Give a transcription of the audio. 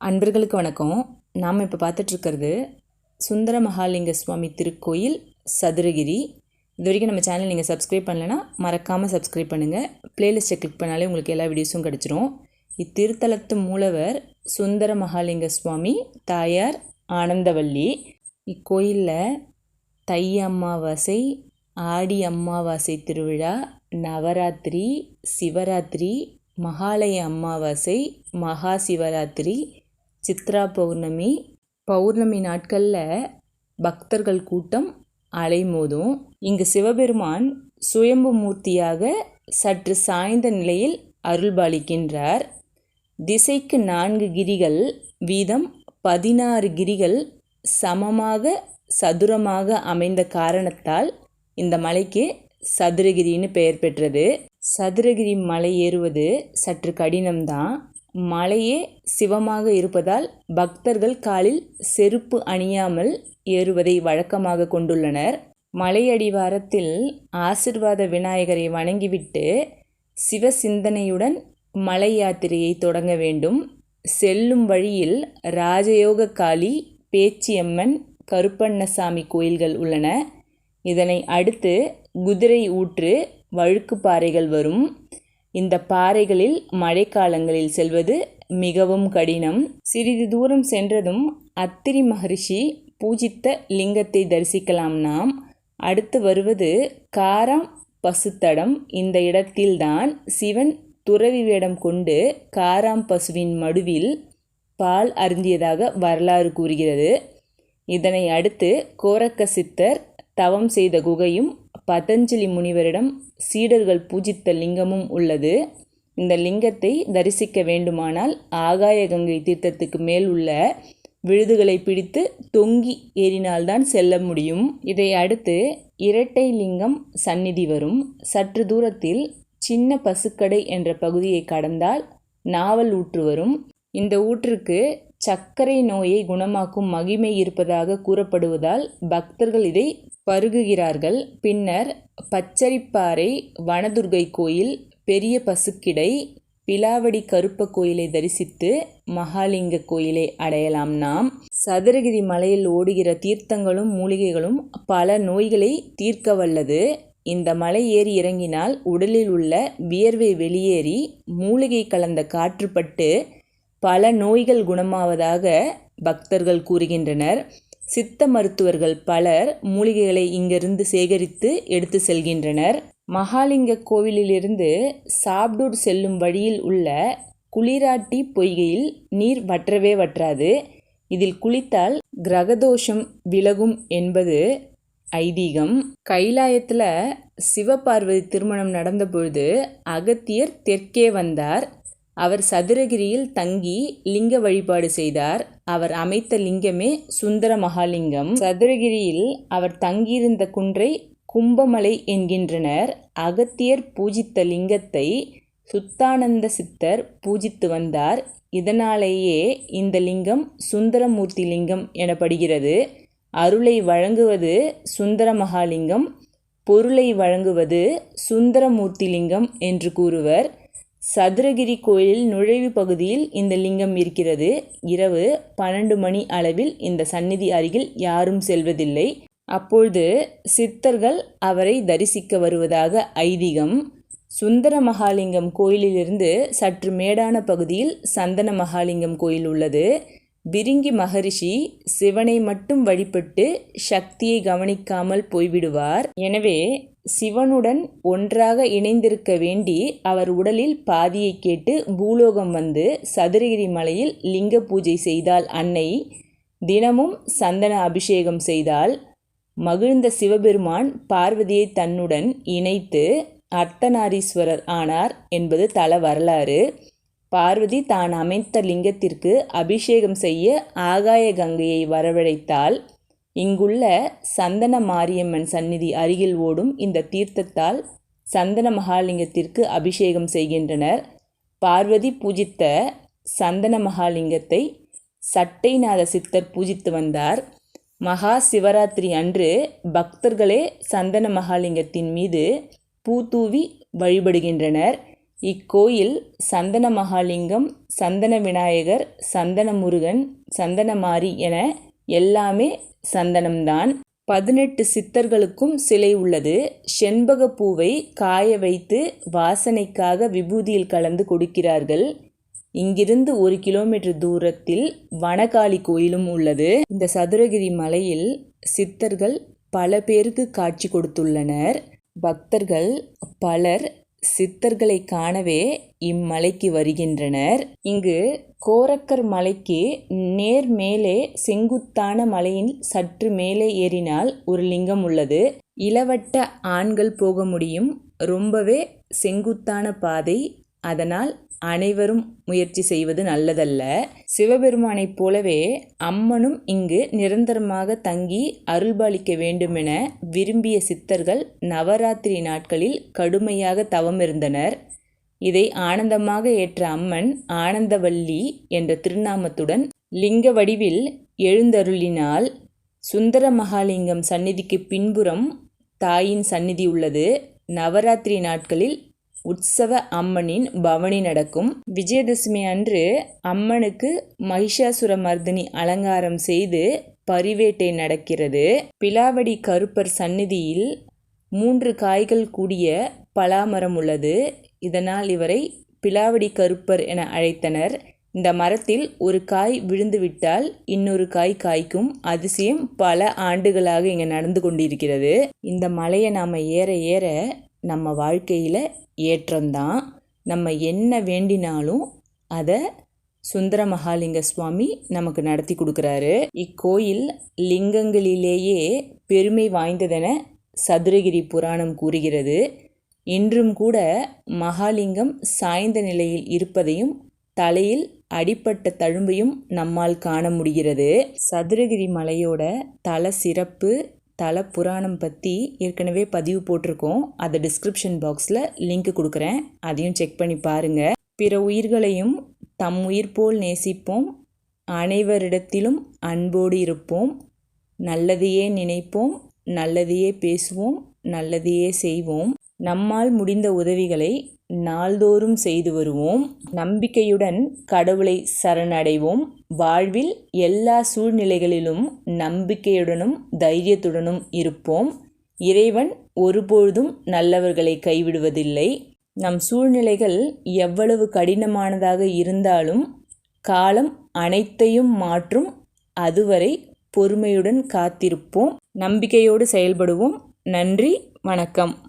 அன்பர்களுக்கு வணக்கம். நாம் இப்போ பார்த்துட்ருக்கிறது சுந்தர மகாலிங்க சுவாமி திருக்கோயில் சதுரகிரி. இது வரைக்கும் நம்ம சேனல் நீங்கள் சப்ஸ்கிரைப் பண்ணலைன்னா மறக்காமல் சப்ஸ்கிரைப் பண்ணுங்கள் பிளேலிஸ்ட்டை கிளிக் பண்ணாலே உங்களுக்கு எல்லா வீடியோஸும் கிடச்சிரும். இத்திருத்தலத்து மூலவர் சுந்தர மகாலிங்க சுவாமி தாயார் ஆனந்தவல்லி. இக்கோயிலில் தை அமாவாசை ஆடி அமாவாசை திருவிழா நவராத்திரி சிவராத்திரி மகாலய அமாவாசை மகா சிவராத்திரி சித்ரா பௌர்ணமி பௌர்ணமி நாட்களில் பக்தர்கள் கூட்டம் அலைமோதும். இங்கு சிவபெருமான் சுயம்பு மூர்த்தியாக சற்று சாய்ந்த நிலையில் அருள்பாலிக்கின்றார் திசைக்கு நான்கு கிரிகள் வீதம் பதினாறு கிரிகள் சமமாக சதுரமாக அமைந்த காரணத்தால் இந்த மலைக்கு சதுரகிரின்னு பெயர் பெற்றது. சதுரகிரி மலை ஏறுவது சற்று கடினம்தான். மலையே சிவமாக இருப்பதால் பக்தர்கள் காலில் செருப்பு அணியாமல் ஏறுவதை வழக்கமாக கொண்டுள்ளனர். மலையடிவாரத்தில் ஆசிர்வாத விநாயகரை வணங்கிவிட்டு சிவ சிந்தனையுடன் மலை யாத்திரையை தொடங்க வேண்டும். செல்லும் வழியில் ராஜயோக காளி பேச்சியம்மன் கருப்பண்ணசாமி கோயில்கள் உள்ளன. இதனை அடுத்து குதிரை ஊற்று வழுக்கு பாறைகள் வரும். இந்த பாறைகளில் மழைக்காலங்களில் செல்வது மிகவும் கடினம். சிறிது தூரம் சென்றதும் அத்திரி மகரிஷி பூஜித்த லிங்கத்தை தரிசிக்கலாம் நாம். அடுத்து வருவது காராம் பசுத்தடம். இந்த இடத்தில்தான் சிவன் துறவி வேடம் கொண்டு காராம் பசுவின் மடுவில் பால் அருந்தியதாக வரலாறு கூறுகிறது. இதனை அடுத்து கோரக்க சித்தர் தவம் செய்த குகையும் பதஞ்சலி முனிவரிடம் சீடர்கள் பூஜித்த லிங்கமும் உள்ளது. இந்த லிங்கத்தை தரிசிக்க வேண்டுமானால் ஆகாய கங்கை தீர்த்தத்துக்கு மேல் உள்ள விழுதுகளை பிடித்து தொங்கி ஏறினால்தான் செல்ல முடியும். இதை அடுத்து இரட்டை லிங்கம் சந்நிதி வரும். சற்று தூரத்தில் சின்ன பசுக்கடை என்ற பகுதியை கடந்தால் நாவல் ஊற்று வரும். இந்த ஊற்றுக்கு சர்க்கரை நோயை குணமாக்கும் மகிமை இருப்பதாக கூறப்படுவதால் பக்தர்கள் இதை பருகுகிறார்கள். பின்னர் பச்சரிப்பாறை வனதுர்கை கோயில் பெரிய பசுக்கிடை பிலாவடி கருப்ப கோயிலை தரிசித்து மகாலிங்க கோயிலை அடையலாம் நாம். சதுரகிரி மலையில் ஓடுகிற தீர்த்தங்களும் மூலிகைகளும் பல நோய்களை தீர்க்க வல்லது. இந்த மலை ஏறி இறங்கினால் உடலில் உள்ள வியர்வை வெளியேறி மூலிகை கலந்த காற்றுப்பட்டு பல நோய்கள் குணமாவதாக பக்தர்கள் கூறுகின்றனர். சித்த மருத்துவர்கள் பலர் மூலிகைகளை இங்கிருந்து சேகரித்து எடுத்து செல்கின்றனர். மகாலிங்க கோவிலிலிருந்து சாப்டூர் செல்லும் வழியில் உள்ள குளிராட்டி பொய்கையில் நீர் வற்றவே வற்றாது. இதில் குளித்தால் கிரகதோஷம் விலகும் என்பது ஐதீகம். கைலாயத்தில் சிவபார்வதி திருமணம் நடந்தபொழுது அகத்தியர் தெற்கே வந்தார். அவர் சதுரகிரியில் தங்கி லிங்க வழிபாடு செய்தார். அவர் அமைத்த லிங்கமே சுந்தர மகாலிங்கம். சதுரகிரியில் அவர் தங்கியிருந்த குன்றை கும்பமலை என்கின்றனர். அகத்தியர் பூஜித்த லிங்கத்தை சுத்தானந்த சித்தர் பூஜித்து வந்தார். இதனாலேயே இந்த லிங்கம் சுந்தரமூர்த்தி லிங்கம் எனப்படுகிறது. அருளை வழங்குவது சுந்தர மகாலிங்கம் பொருளை வழங்குவது சுந்தரமூர்த்தி லிங்கம் என்று கூறுவர். சதுரகிரி கோயிலில் நுழைவு பகுதியில் இந்த லிங்கம் இருக்கிறது. இரவு பன்னெண்டு மணி அளவில் இந்த சந்நிதி அருகில் யாரும் செல்வதில்லை. அப்பொழுது சித்தர்கள் அவரை தரிசிக்க வருவதாக ஐதீகம். சுந்தர மகாலிங்கம் கோயிலிலிருந்து சற்று மேடான பகுதியில் சந்தன மகாலிங்கம் கோயில் உள்ளது. பிரிங்கி மகரிஷி சிவனை மட்டும் வழிபட்டு சக்தியை கவனிக்காமல் போய்விடுவார். எனவே சிவனுடன் ஒன்றாக இணைந்திருக்க வேண்டி அவர் உடலில் பாதியை கேட்டு பூலோகம் வந்து சதுரகிரி மலையில் லிங்க பூஜை செய்தால் அன்னை தினமும் சந்தன அபிஷேகம் செய்தால் மகிழ்ந்த சிவபெருமான் பார்வதியை தன்னுடன் இணைத்து அர்த்தநாரீஸ்வரர் ஆனார் என்பது தல வரலாறு. பார்வதி தான் அமைத்த லிங்கத்திற்கு அபிஷேகம் செய்ய ஆகாய கங்கையை வரவழைத்தால் இங்குள்ள சந்தன மாரியம்மன் சந்நிதி அருகில் ஓடும் இந்த தீர்த்தத்தால் சந்தன மகாலிங்கத்திற்கு அபிஷேகம் செய்கின்றனர். பார்வதி பூஜித்த சந்தன மகாலிங்கத்தை சட்டைநாத சித்தர் பூஜித்து வந்தார். மகா சிவராத்திரி அன்று பக்தர்களே சந்தன மகாலிங்கத்தின் மீது பூ தூவி வழிபடுகின்றனர். இக்கோயில் சந்தன மகாலிங்கம் சந்தன விநாயகர் சந்தன முருகன் சந்தனமாரி என எல்லாமே சந்தனம்தான். பதினெட்டு சித்தர்களுக்கும் சிலை உள்ளது. செண்பக பூவை காய வைத்து வாசனைக்காக விபூதியில் கலந்து கொடுக்கிறார்கள். இங்கிருந்து ஒரு கிலோமீட்டர் தூரத்தில் வனகாளி கோயிலும் உள்ளது. இந்த சதுரகிரி மலையில் சித்தர்கள் பல பேருக்கு காட்சி கொடுத்துள்ளனர். பக்தர்கள் பலர் சித்தர்களை காணவே இம்மலைக்கு வருகின்றனர். இங்கு கோரக்கர் மலைக்கு நேர் மேலே செங்குத்தான மலையின் சற்று மேலே ஏறினால் ஒரு லிங்கம் உள்ளது. இளவட்ட ஆண்கள் போக முடியும். ரொம்பவே செங்குத்தான பாதை அதனால் அனைவரும் முயற்சி செய்வது நல்லதல்ல. சிவபெருமானைப் போலவே அம்மனும் இங்கு நிரந்தரமாக தங்கி அருள்பாலிக்க வேண்டுமென விரும்பிய சித்தர்கள் நவராத்திரி நாட்களில் கடுமையாக தவமிருந்தனர். இதை ஆனந்தமாக ஏற்ற அம்மன் ஆனந்தவல்லி என்ற திருநாமத்துடன் லிங்க வடிவில் எழுந்தருளினால் சுந்தர மகாலிங்கம் சந்நிதிக்கு பின்புறம் தாயின் சந்நிதி உள்ளது. நவராத்திரி நாட்களில் உற்சவ அம்மனின் பவனி நடக்கும். விஜயதசமி அன்று அம்மனுக்கு மகிஷாசுர மர்தினி அலங்காரம் செய்து பரிவேட்டை நடக்கிறது. பிலாவடி கருப்பர் சந்நிதியில் மூன்று காய்கள் கூடிய பலாமரம் உள்ளது. இதனால் இவரை பிலாவடி கருப்பர் என அழைத்தனர். இந்த மரத்தில் ஒரு காய் விழுந்துவிட்டால் இன்னொரு காய் காய்க்கும் அதிசயம் பல ஆண்டுகளாக இங்கே நடந்து கொண்டிருக்கிறது. இந்த மலையை நாம் ஏற ஏற நம்ம வாழ்க்கையில் ஏற்றம்தான். நம்ம என்ன வேண்டினாலும் அதை சுந்தர மகாலிங்க சுவாமி நமக்கு நடத்தி கொடுக்குறாரு. இக்கோயில் லிங்கங்களிலேயே பெருமை வாய்ந்ததென சதுரகிரி புராணம் கூறுகிறது. இன்றும் கூட மகாலிங்கம் சாய்ந்த நிலையில் இருப்பதையும் தலையில் அடிப்பட்ட தழும்பையும் நம்மால் காண முடிகிறது. சதுரகிரி மலையோட தல சிறப்பு தல புராணம் பற்றி ஏற்கனவே பதிவு போட்டிருக்கோம். அதை டிஸ்கிரிப்ஷன் பாக்ஸில் லிங்க் கொடுக்குறேன். அதையும் செக் பண்ணி பாருங்கள் பிற உயிர்களையும் தம் உயிர் போல் நேசிப்போம். அனைவரிடத்திலும் அன்போடு இருப்போம். நல்லதையே நினைப்போம். நல்லதையே பேசுவோம். நல்லதையே செய்வோம். நம்மால் முடிந்த உதவிகளை நாள்தோறும் செய்து வருவோம். நம்பிக்கையுடன் கடவுளை சரணடைவோம். வாழ்வில் எல்லா சூழ்நிலைகளிலும் நம்பிக்கையுடனும் தைரியத்துடனும் இருப்போம். இறைவன் ஒருபொழுதும் நல்லவர்களை கைவிடுவதில்லை. நம் சூழ்நிலைகள் எவ்வளவு கடினமானதாக இருந்தாலும் காலம் அனைத்தையும் மாற்றும். அதுவரை பொறுமையுடன் காத்திருப்போம். நம்பிக்கையோடு செயல்படுவோம். நன்றி வணக்கம்.